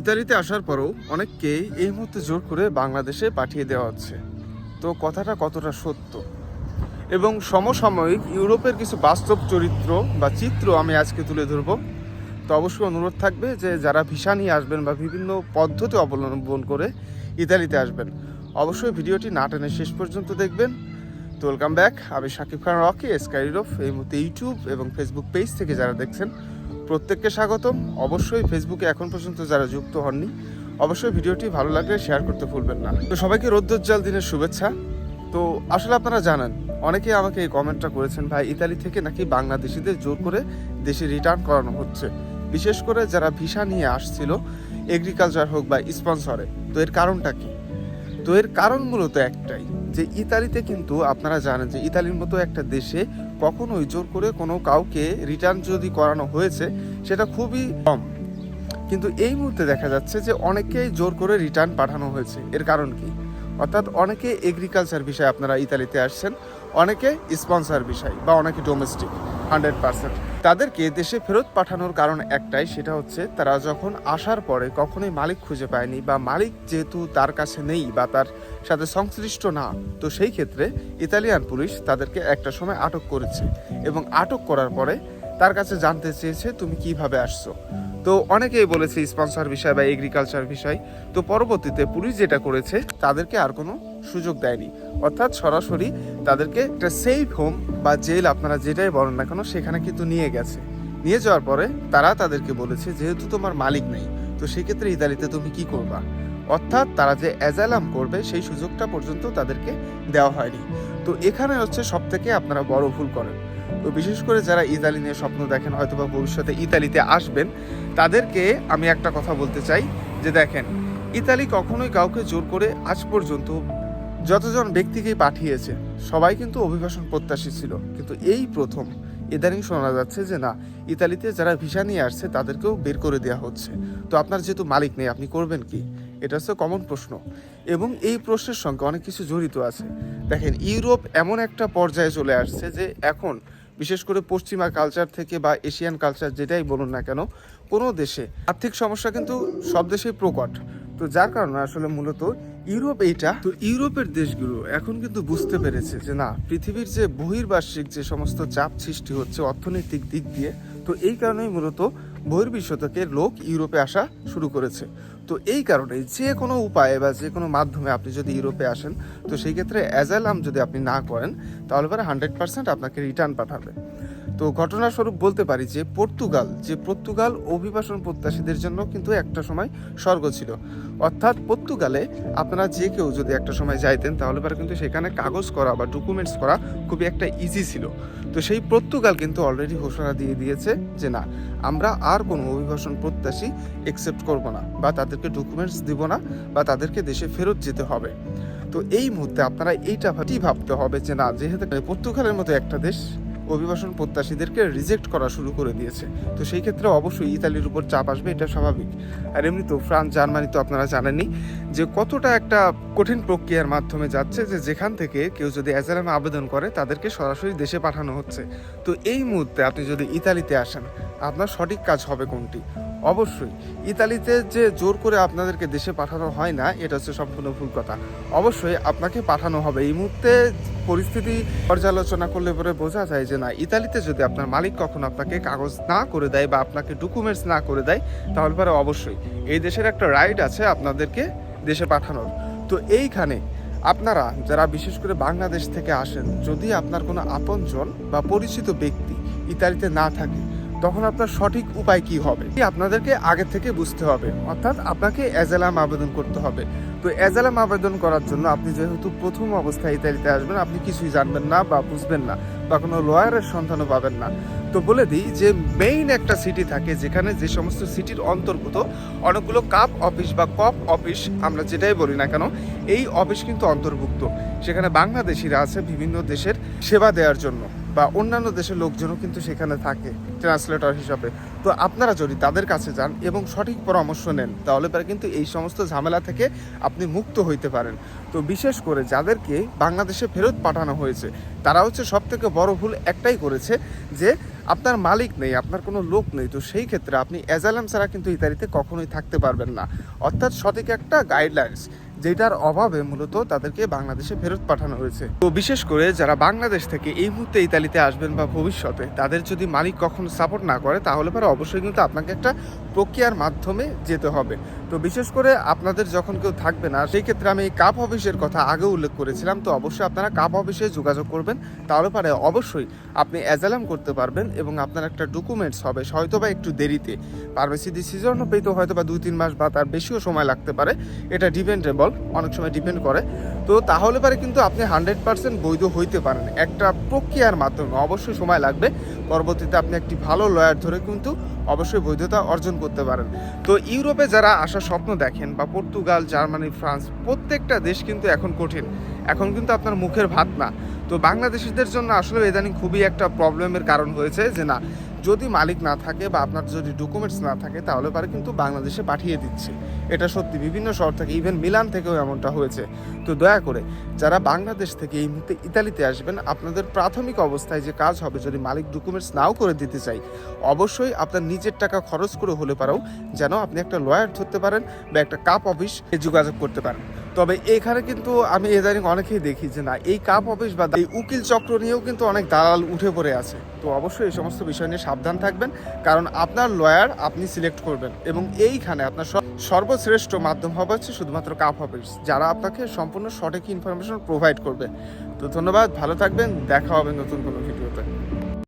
ইতালিতে আসার পরও অনেককেই এই মুহূর্তে জোর করে বাংলাদেশে পাঠিয়ে দেওয়া হচ্ছে। তো কথাটা কতটা সত্য? এবং সমসাময়িক ইউরোপের কিছু বাস্তব চরিত্র বা চিত্র আমি আজকে তুলে ধরবো। তো অবশ্যই অনুরোধ থাকবে যে যারা ভিসা নিয়ে আসবেন বা বিভিন্ন পদ্ধতি অবলম্বন করে ইতালিতে আসবেন, অবশ্যই ভিডিওটি না টেনে শেষ পর্যন্ত দেখবেন। তো ওয়েলকাম ব্যাক, আমি শাকিব খান রকি স্কাইরফ এই মুহূর্তে ইউটিউব এবং ফেসবুক পেজ থেকে যারা দেখছেন প্রত্যেককে স্বাগতম। অবশ্যই ফেসবুকে এখন পর্যন্ত যারা যুক্ত হননি, অবশ্যই ভিডিওটি ভালো লাগলে শেয়ার করতে ভুলবেন না। তো সবাইকে রৌদ্রোজ্জ্বল দিনের শুভেচ্ছা। তো আসলে আপনারা জানেন, অনেকেই আমাকে এই কমেন্টটা করেছেন, ভাই, ইতালি থেকে নাকি বাংলাদেশিদের জোর করে দেশে রিটার্ন করানো হচ্ছে? বিশেষ করে যারা ভিসা নিয়ে আসছিল এগ্রিকালচার হোক বা স্পন্সরে তো এর কারণটা কি? তো এর কারণ মূলত একটাই যে ইতালিতে কিন্তু আপনারা জানেন যে ইতালির মতো একটা দেশে কখনোই জোর করে কোনো কাউকে রিটার্ন যদি করানো হয়েছে, সেটা খুবই কম। কিন্তু এই মুহূর্তে দেখা যাচ্ছে যে অনেকেই জোর করে রিটার্ন পাঠানো হয়েছে। এর কারণ কি? অর্থাৎ অনেকে এগ্রিকালচার বিষয়ে আপনারা ইতালিতে আসছেন, অনেকে স্পন্সার বিষয় বা অনেকে ডোমেস্টিক হান্ড্রেড পার্সেন্ট। তাদেরকে দেশে ফেরত পাঠানোর কারণ একটাই, সেটা হচ্ছে তারা যখন আসার পরে কখনোই মালিক খুঁজে পায়নি বা মালিক যেহেতু তার কাছে নেই বা তার সাথে সংশ্লিষ্ট না, তো সেই ক্ষেত্রে ইতালিয়ান পুলিশ তাদেরকে একটা সময় আটক করেছে এবং আটক করার পরে তার কাছে জানতে চেয়েছে, তুমি কীভাবে আসছো? তো অনেকেই বলেছে, স্পন্সর বিষয় বা এগ্রিকালচার বিষয়। তো পরবর্তীতে পুলিশ যেটা করেছে, তাদেরকে আর কোনো সুযোগ দেয়নি। অর্থাৎ সরাসরি তাদেরকে একটা সেফ হোম বা জেল আপনারা যেটাই বলেন না কেন, সেখানে কিন্তু নিয়ে গেছে। নিয়ে যাওয়ার পরে তারা তাদেরকে বলেছে, যেহেতু তোমার মালিক নেই, তো সেক্ষেত্রে ইতালিতে তুমি কি করবা? অর্থাৎ তারা যে অ্যাজালাম করবে, সেই সুযোগটা পর্যন্ত তাদেরকে দেওয়া হয়নি। তো এখানে হচ্ছে সব থেকে আপনারা বড় ভুল করেন। তো বিশেষ করে যারা ইতালি নিয়ে স্বপ্ন দেখেন হয়তো বা ভবিষ্যতে ইতালিতে আসবেন, তাদেরকে আমি একটা কথা বলতে চাই, যে দেখেন, ইতালি কখনোই কাউকে জোর করে আজ পর্যন্ত যতজন ব্যক্তিকেই পাঠিয়েছে, সবাই কিন্তু অভিবাসন প্রত্যাশী ছিল। কিন্তু এই প্রথম, ইদানিং শোনা যাচ্ছে যে না, ইতালিতে যারা ভিসা নিয়ে আসছে, তাদেরকেও বের করে দেওয়া হচ্ছে। তো আপনার যেহেতু মালিক নেই, আপনি করবেন কি? এটা হচ্ছে কমন প্রশ্ন। এবং এই প্রশ্নের সঙ্গে অনেক কিছু জড়িত আছে। দেখেন, ইউরোপ এমন একটা পর্যায়ে চলে আসছে যে এখন, বিশেষ করে পশ্চিমা কালচার থেকে বা এশিয়ান কালচার যেটাই বলুন না কেন, কোনো দেশে আর্থিক সমস্যা কিন্তু সব দেশেই প্রকট। তো যার কারণে আসলে মূলত ইউরোপ এইটা। তো ইউরোপের দেশগুলো এখন কিন্তু বুঝতে পেরেছে যে না, পৃথিবীর যে বহির্বার্ষিক যে সমস্ত চাপ সৃষ্টি হচ্ছে অর্থনৈতিক দিক দিয়ে, তো এই কারণেই মূলত বহির্বিশ্ব থেকে লোক ইউরোপে আসা শুরু করেছে। তো এই কারণে যে কোনো উপায়ে বা যে কোনো মাধ্যমে আপনি যদি ইউরোপে আসেন, তো সেই ক্ষেত্রে অ্যাজালাম যদি আপনি না করেন, তাহলে পরে হান্ড্রেড পার্সেন্ট আপনাকে রিটার্ন পাঠাবে। তো ঘটনাস্বরূপ বলতে পারি যে পর্তুগাল যে পর্তুগাল অভিবাসন প্রত্যাশীদের জন্য কিন্তু একটা সময় স্বর্গ ছিল। অর্থাৎ পর্তুগালে আপনারা যে কেউ যদি একটা সময় যাইতেন, তাহলে পরে কিন্তু সেখানে কাগজ করা বা ডকুমেন্টস করা খুবই একটা ইজি ছিল। তো সেই পর্তুগাল কিন্তু অলরেডি ঘোষণা দিয়ে দিয়েছে যে না, আমরা আর কোনো অভিবাসন প্রত্যাশী একসেপ্ট করব না বা তাদেরকে ডকুমেন্টস দিব না বা তাদেরকে দেশে ফেরত যেতে হবে। তো এই মুহূর্তে আপনারা এইটা ভাবতে হবে যে না, যেহেতু পর্তুগালের মতো একটা দেশ অভিবাসন প্রত্যাশীদেরকে রিজেক্ট করা শুরু করে দিয়েছে। তো সেই ক্ষেত্রে অবশ্যই ইতালির উপর চাপ আসবে, এটা স্বাভাবিক। আর এমনি তো ফ্রান্স, জার্মানি তো আপনারা জানেনই যে কতটা একটা কঠিন প্রক্রিয়ার মাধ্যমে যাচ্ছে যে যেখান থেকে কেউ যদি অ্যাজালামে আবেদন করে, তাদেরকে সরাসরি দেশে পাঠানো হচ্ছে। তো এই মুহূর্তে আপনি যদি ইতালিতে আসেন, আপনার সঠিক কাজ হবে কোনটি? অবশ্যই, ইতালিতে যে জোর করে আপনাদেরকে দেশে পাঠানো হয় না, এটা হচ্ছে সম্পূর্ণ ভুল কথা। অবশ্যই আপনাকে পাঠানো হবে। এই মুহূর্তে পরিস্থিতি পর্যালোচনা করলে পরে বোঝা যায় যে না, ইতালিতে যদি আপনার মালিক কখনো আপনাকে কাগজ না করে দেয় বা আপনাকে ডকুমেন্টস না করে দেয়, তাহলে পরে অবশ্যই এই দেশের একটা রাইট আছে আপনাদেরকে দেশে পাঠানোর। তো এইখানে আপনারা যারা বিশেষ করে বাংলাদেশ থেকে আসেন, যদি আপনার কোনো আপনজন বা পরিচিত ব্যক্তি ইতালিতে না থাকে, তখন আপনার সঠিক উপায় কি হবে? আপনাদেরকে আগে থেকে বুঝতে হবে। অর্থাৎ আপনাকে অ্যাজালাম আবেদন করতে হবে। তো অ্যাজালাম আবেদন করার জন্য আপনি যেহেতু প্রথম অবস্থায় ইতালিতে আসবেন, আপনি কিছুই জানবেন না বা বুঝবেন না। বা কোনো লয়ারের সন্ধানও পাবেন না। তো বলে দিই যে মেইন একটা সিটি থাকে যেখানে যে সমস্ত সিটির অন্তর্গত অনেকগুলো কাপ অফিস বা কপ অফিস আমরা যেটাই বলি না কেন, এই অফিস কিন্তু অন্তর্ভুক্ত। সেখানে বাংলাদেশিরা আছে বিভিন্ন দেশের সেবা দেওয়ার জন্য বা অন্যান্য দেশের লোকজনও কিন্তু সেখানে থাকে ট্রান্সলেটর হিসাবে। তো আপনারা যদি তাদের কাছে যান এবং সঠিক পরামর্শ নেন, তাহলে পরে কিন্তু এই সমস্ত ঝামেলা থেকে আপনি মুক্ত হইতে পারেন। তো বিশেষ করে যাদেরকে বাংলাদেশে ফেরত পাঠানো হয়েছে, তারা হচ্ছে সব থেকে বড় ভুল একটাই করেছে যে আপনার মালিক নেই, আপনার কোনো লোক নেই। তো সেই ক্ষেত্রে আপনি অ্যাজালাম ছাড়া কিন্তু ইতালিতে কখনোই থাকতে পারবেন না। অর্থাৎ সঠিক একটা গাইডলাইন্স যেটার অভাবে মূলত তাদেরকে বাংলাদেশে ফেরত পাঠানো হয়েছে। তো বিশেষ করে যারা বাংলাদেশ থেকে এই মুহূর্তে ইতালিতে আসবেন বা ভবিষ্যতে তাদের যদি মালিক কখনো সাপোর্ট না করে, তাহলে পরে অবশ্যই কিন্তু আপনাকে একটা প্রক্রিয়ার মাধ্যমে যেতে হবে। তো বিশেষ করে আপনাদের যখন কেউ থাকবে না, সেই ক্ষেত্রে আমি কাপ অফিসের কথা আগে উল্লেখ করেছিলাম। তো অবশ্যই আপনারা কাপ অফিসে যোগাযোগ করবেন। তাহলে পরে অবশ্যই আপনি অ্যাজালাম করতে পারবেন এবং আপনার একটা ডকুমেন্টস হবে। হয়তো বা একটু দেরিতে। পারমেসি ডিসিশনও পেতে হয়তো বা দুই তিন মাস বা তার বেশিও সময় লাগতে পারে। এটা ডিপেন্ডেবল অনেক সময় ডিপেন্ড করে। তো তাহলে পারে কিন্তু আপনি হান্ড্রেড পার্সেন্ট বৈধ হইতে পারেন। একটা প্রক্রিয়ার মাধ্যমে অবশ্যই সময় লাগবে। পরবর্তীতে আপনি একটি ভালো লয়ার ধরে কিন্তু অবশ্যই বৈধতা অর্জন করতে পারেন। তো ইউরোপে যারা আসার স্বপ্ন দেখেন বা পর্তুগাল, জার্মানি, ফ্রান্স, প্রত্যেকটা দেশ কিন্তু এখন কঠিন। এখন কিন্তু আপনার মুখের ভাত না। তো বাংলাদেশিদের জন্য আসলে ইদানিং খুবই একটা প্রবলেমের কারণ হয়েছে যে না যদি মালিক না থাকে বা আপনার যদি ডকুমেন্টস না থাকে, তাহলে পারে কিন্তু বাংলাদেশে পাঠিয়ে দিচ্ছে। এটা সত্যি, বিভিন্ন শহর থেকে ইভেন মিলান থেকেও এমনটা হয়েছে। তো দয়া করে, যারা বাংলাদেশ থেকে এই মুহূর্তে ইতালিতে আসবেন, আপনাদের প্রাথমিক অবস্থায় যে কাজ হবে, যদি মালিক ডকুমেন্টস নাও করে দিতে চাই অবশ্যই আপনার নিজের টাকা খরচ করে হলে পারেও যেন আপনি একটা লয়ার ধরতে পারেন বা একটা কাপ অফিস যোগাযোগ করতে পারেন। তবে এখানে কিন্তু আমি ইদানিং অনেকেই দেখি যে না, এই কাপ অফিস বা এই উকিল চক্র নিয়েও কিন্তু অনেক দালাল উঠে পড়ে আছে। তো অবশ্যই এই সমস্ত বিষয় নিয়ে সাবধান থাকবেন, কারণ আপনার লয়ার আপনি সিলেক্ট করবেন এবং এইখানে আপনার সর্বশ্রেষ্ঠ মাধ্যম হবে হচ্ছে শুধুমাত্র কাপ অফিস যারা আপনাকে সম্পূর্ণ সঠিক ইনফরমেশন প্রোভাইড করবে। তো ধন্যবাদ, ভালো থাকবেন, দেখা হবে নতুন কোনো ভিডিওতে